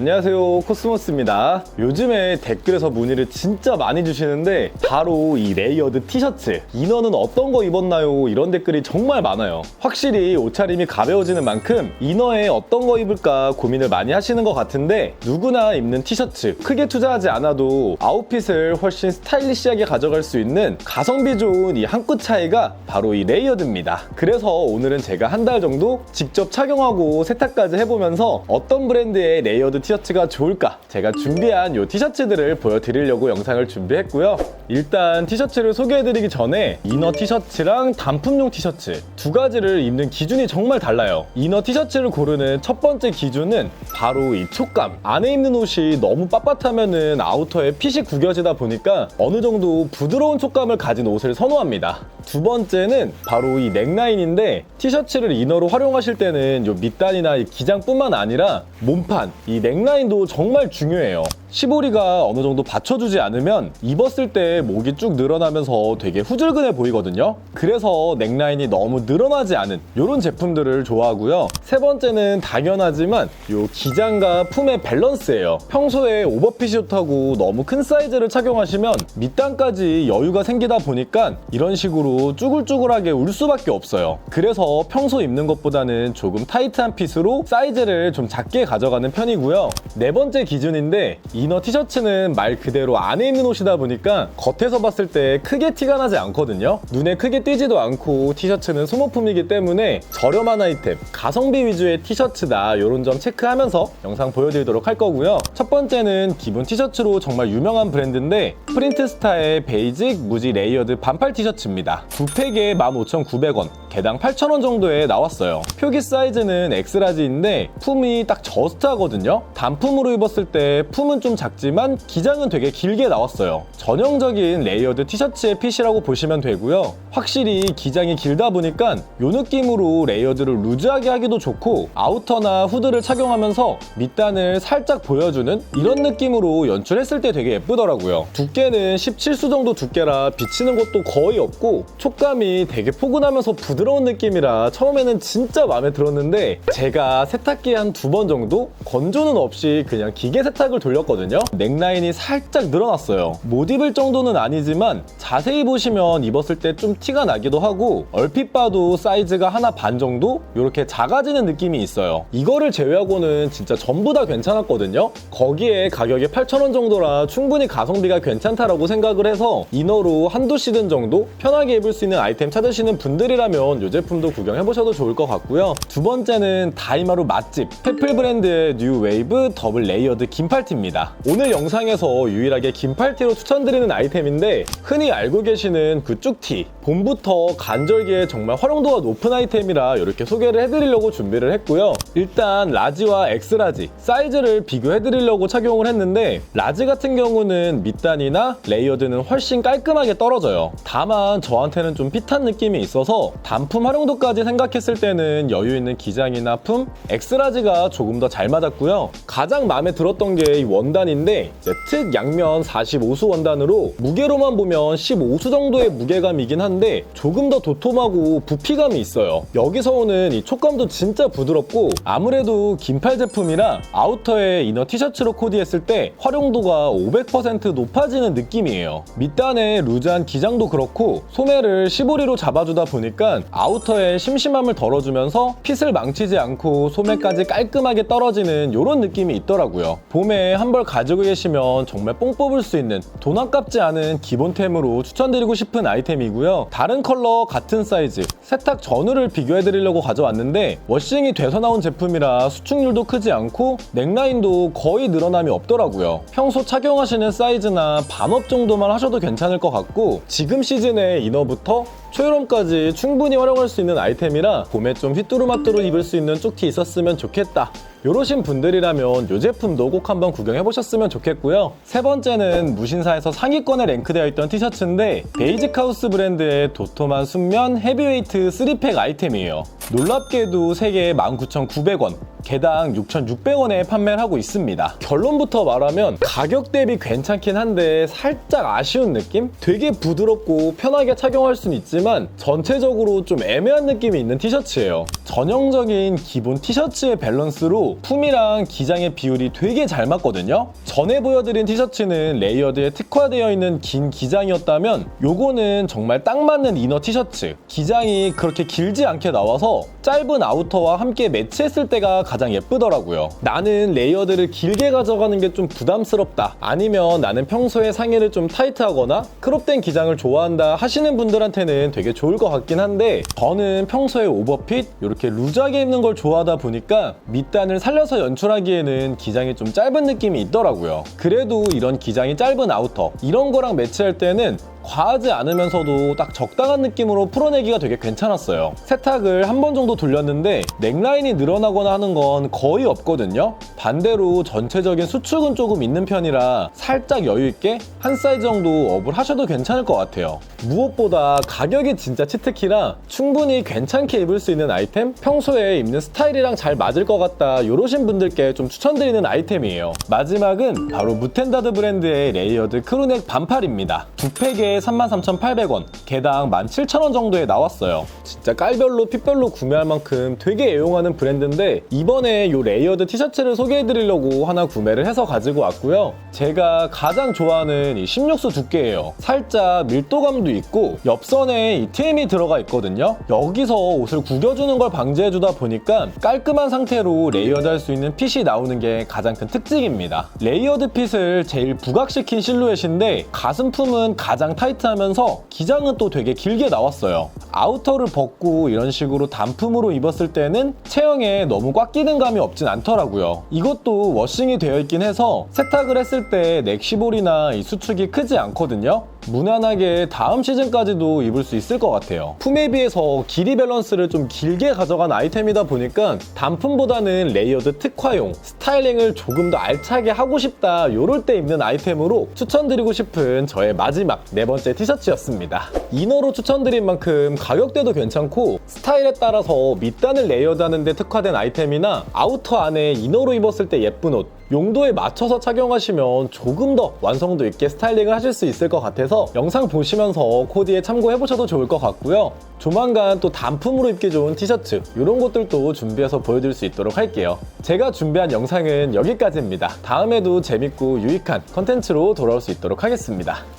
안녕하세요. 코스모스입니다. 요즘에 댓글에서 문의를 진짜 많이 주시는데 바로 이 레이어드 티셔츠. 이너는 어떤 거 입었나요? 이런 댓글이 정말 많아요. 확실히 옷차림이 가벼워지는 만큼 이너에 어떤 거 입을까 고민을 많이 하시는 것 같은데 누구나 입는 티셔츠. 크게 투자하지 않아도 아웃핏을 훨씬 스타일리시하게 가져갈 수 있는 가성비 좋은 이 한 끗 차이가 바로 이 레이어드입니다. 그래서 오늘은 제가 한 달 정도 직접 착용하고 세탁까지 해보면서 어떤 브랜드의 레이어드 티셔츠 가 좋을까? 제가 준비한 이 티셔츠들을 보여드리려고 영상을 준비했고요. 일단 티셔츠를 소개해드리기 전에 이너 티셔츠랑 단품용 티셔츠 두 가지를 입는 기준이 정말 달라요. 이너 티셔츠를 고르는 첫 번째 기준은 바로 이 촉감. 안에 입는 옷이 너무 빳빳하면은 아우터에 핏이 구겨지다 보니까 어느 정도 부드러운 촉감을 가진 옷을 선호합니다. 두 번째는 바로 이 넥라인인데 티셔츠를 이너로 활용하실 때는 요 밑단이나 이 기장뿐만 아니라 몸판 이 넥 라인도 정말 중요해요 시보리가 어느 정도 받쳐주지 않으면 입었을 때 목이 쭉 늘어나면서 되게 후줄근해 보이거든요. 그래서 넥라인이 너무 늘어나지 않은 이런 제품들을 좋아하고요. 세 번째는 당연하지만 이 기장과 품의 밸런스예요. 평소에 오버핏이 좋다고 너무 큰 사이즈를 착용하시면 밑단까지 여유가 생기다 보니까 이런 식으로 쭈글쭈글하게 울 수밖에 없어요. 그래서 평소 입는 것보다는 조금 타이트한 핏으로 사이즈를 좀 작게 가져가는 편이고요. 네 번째 기준인데 이너 티셔츠는 말 그대로 안에 입는 옷이다 보니까 겉에서 봤을 때 크게 티가 나지 않거든요. 눈에 크게 띄지도 않고 티셔츠는 소모품이기 때문에 저렴한 아이템, 가성비 위주의 티셔츠다 이런 점 체크하면서 영상 보여드리도록 할 거고요. 첫 번째는 기본 티셔츠로 정말 유명한 브랜드인데 프린트 스타의 베이직 무지 레이어드 반팔 티셔츠입니다. 두 팩에 15,900원, 개당 8,000원 정도에 나왔어요. 표기 사이즈는 엑스라지인데 품이 딱 저스트하거든요. 단품 으로 입었을 때 품은 좀 작지만 기장은 되게 길게 나왔어요. 전형적인 레이어드 티셔츠의 핏이라고 보시면 되고요. 확실히 기장이 길다 보니까 이 느낌으로 레이어드를 루즈하게 하기도 좋고 아우터나 후드를 착용하면서 밑단을 살짝 보여주는 이런 느낌으로 연출했을 때 되게 예쁘더라고요. 두께는 17수 정도 두께라 비치는 것도 거의 없고 촉감이 되게 포근하면서 부드러운 느낌이라 처음에는 진짜 마음에 들었는데 제가 세탁기에 한 두 번 정도 건조는 없이 그냥 기계 세탁을 돌렸거든요. 넥라인이 살짝 늘어났어요. 못 입을 정도는 아니지만 자세히 보시면 입었을 때 좀 티가 나기도 하고 얼핏 봐도 사이즈가 하나 반 정도 이렇게 작아지는 느낌이 있어요. 이거를 제외하고는 진짜 전부 다 괜찮았거든요. 거기에 가격이 8,000원 정도라 충분히 가성비가 괜찮다라고 생각을 해서 이너로 한두 시즌 정도 편하게 입을 수 있는 아이템 찾으시는 분들이라면 이 제품도 구경해보셔도 좋을 것 같고요. 두 번째는 다이마루 맛집 페플 브랜드의 뉴 웨이브 더블 레이어드 긴팔티입니다. 오늘 영상에서 유일하게 긴팔티로 추천드리는 아이템인데 흔히 알고 계시는 그 쭉티 봄부터 간절기에 정말 활용도가 높은 아이템이라 이렇게 소개를 해드리려고 준비를 했고요. 일단 라지와 엑스라지 사이즈를 비교해드리려고 착용을 했는데 라지 같은 경우는 밑단이나 레이어드는 훨씬 깔끔하게 떨어져요. 다만 저한테는 좀 핏한 느낌이 있어서 단품 활용도까지 생각했을 때는 여유 있는 기장이나 품 엑스라지가 조금 더 잘 맞았고요. 마음에 들었던 게 이 원단인데 특 양면 45수 원단으로 무게로만 보면 15수 정도의 무게감이긴 한데 조금 더 도톰하고 부피감이 있어요. 여기서 오는 이 촉감도 진짜 부드럽고 아무래도 긴팔 제품이라 아우터에 이너 티셔츠로 코디했을 때 활용도가 500% 높아지는 느낌이에요. 밑단에 루즈한 기장도 그렇고 소매를 시보리로 잡아주다 보니까 아우터에 심심함을 덜어주면서 핏을 망치지 않고 소매까지 깔끔하게 떨어지는 이런 느낌이 있더라고요. 봄에 한 벌 가지고 계시면 정말 뽕 뽑을 수 있는 돈 아깝지 않은 기본템으로 추천드리고 싶은 아이템이고요. 다른 컬러 같은 사이즈 세탁 전후를 비교해 드리려고 가져왔는데 워싱이 돼서 나온 제품이라 수축률도 크지 않고 넥라인도 거의 늘어남이 없더라고요. 평소 착용하시는 사이즈나 반업 정도만 하셔도 괜찮을 것 같고 지금 시즌에 이너부터 초여름까지 충분히 활용할 수 있는 아이템이라 봄에 좀 휘뚜루마뚜루 입을 수 있는 쪽티 있었으면 좋겠다. 요러신 분들이라면 이 제품도 꼭 한번 구경해 보셨으면 좋겠고요. 세 번째는 무신사에서 상위권에 랭크되어 있던 티셔츠인데 베이직하우스 브랜드의 도톰한 순면 헤비웨이트 3팩 아이템이에요. 놀랍게도 3개에 19,900원, 개당 6,600원에 판매를 하고 있습니다. 결론부터 말하면 가격 대비 괜찮긴 한데 살짝 아쉬운 느낌? 되게 부드럽고 편하게 착용할 수는 있지만 전체적으로 좀 애매한 느낌이 있는 티셔츠예요. 전형적인 기본 티셔츠의 밸런스로 품이랑 기장의 비율이 되게 잘 맞거든요. 전에 보여드린 티셔츠는 레이어드에 특화되어 있는 긴 기장이었다면 요거는 정말 딱 맞는 이너 티셔츠. 기장이 그렇게 길지 않게 나와서 짧은 아우터와 함께 매치했을 때가 가장 예쁘더라고요. 나는 레이어드를 길게 가져가는 게 좀 부담스럽다. 아니면 나는 평소에 상의를 좀 타이트하거나 크롭된 기장을 좋아한다 하시는 분들한테는 되게 좋을 것 같긴 한데 저는 평소에 오버핏 이렇게 루즈하게 입는 걸 좋아하다 보니까 밑단을 살려서 연출하기에는 기장이 좀 짧은 느낌이 있더라고요. 그래도 이런 기장이 짧은 아우터 이런 거랑 매치할 때는 과하지 않으면서도 딱 적당한 느낌으로 풀어내기가 되게 괜찮았어요. 세탁을 한 번 정도 돌렸는데 넥라인이 늘어나거나 하는 건 거의 없거든요. 반대로 전체적인 수축은 조금 있는 편이라 살짝 여유있게 한 사이즈 정도 업을 하셔도 괜찮을 것 같아요. 무엇보다 가격이 진짜 치트키라 충분히 괜찮게 입을 수 있는 아이템, 평소에 입는 스타일이랑 잘 맞을 것 같다 이러신 분들께 좀 추천드리는 아이템이에요. 마지막은 바로 무텐다드 브랜드의 레이어드 크루넥 반팔입니다. 두 팩에 33,800원, 개당 17,000원 정도에 나왔어요. 진짜 깔별로 핏별로 구매할 만큼 되게 애용하는 브랜드인데 이번에 이 레이어드 티셔츠를 소개해드리려고 하나 구매를 해서 가지고 왔고요. 제가 가장 좋아하는 이 16수 두께예요. 살짝 밀도감도 있고 옆선에 이 TM이 들어가 있거든요. 여기서 옷을 구겨주는 걸 방지해주다 보니까 깔끔한 상태로 레이어드 할 수 있는 핏이 나오는 게 가장 큰 특징입니다. 레이어드 핏을 제일 부각시킨 실루엣인데 가슴품은 가장 타이트하면서 기장은 또 되게 길게 나왔어요. 아우터를 벗고 이런 식으로 단품으로 입었을 때는 체형에 너무 꽉 끼는 감이 없진 않더라고요. 이것도 워싱이 되어 있긴 해서 세탁을 했을 때 넥시볼이나 이 수축이 크지 않거든요. 무난하게 다음 시즌까지도 입을 수 있을 것 같아요. 품에 비해서 길이 밸런스를 좀 길게 가져간 아이템이다 보니까 단품보다는 레이어드 특화용, 스타일링을 조금 더 알차게 하고 싶다 이럴 때 입는 아이템으로 추천드리고 싶은 저의 마지막 네 번째 티셔츠였습니다. 이너로 추천드린 만큼 가격대도 괜찮고 스타일에 따라서 밑단을 레이어드하는 데 특화된 아이템이나 아우터 안에 이너로 입었을 때 예쁜 옷 용도에 맞춰서 착용하시면 조금 더 완성도 있게 스타일링을 하실 수 있을 것 같아서 영상 보시면서 코디에 참고해보셔도 좋을 것 같고요. 조만간 또 단품으로 입기 좋은 티셔츠 이런 것들도 준비해서 보여드릴 수 있도록 할게요. 제가 준비한 영상은 여기까지입니다. 다음에도 재밌고 유익한 컨텐츠로 돌아올 수 있도록 하겠습니다.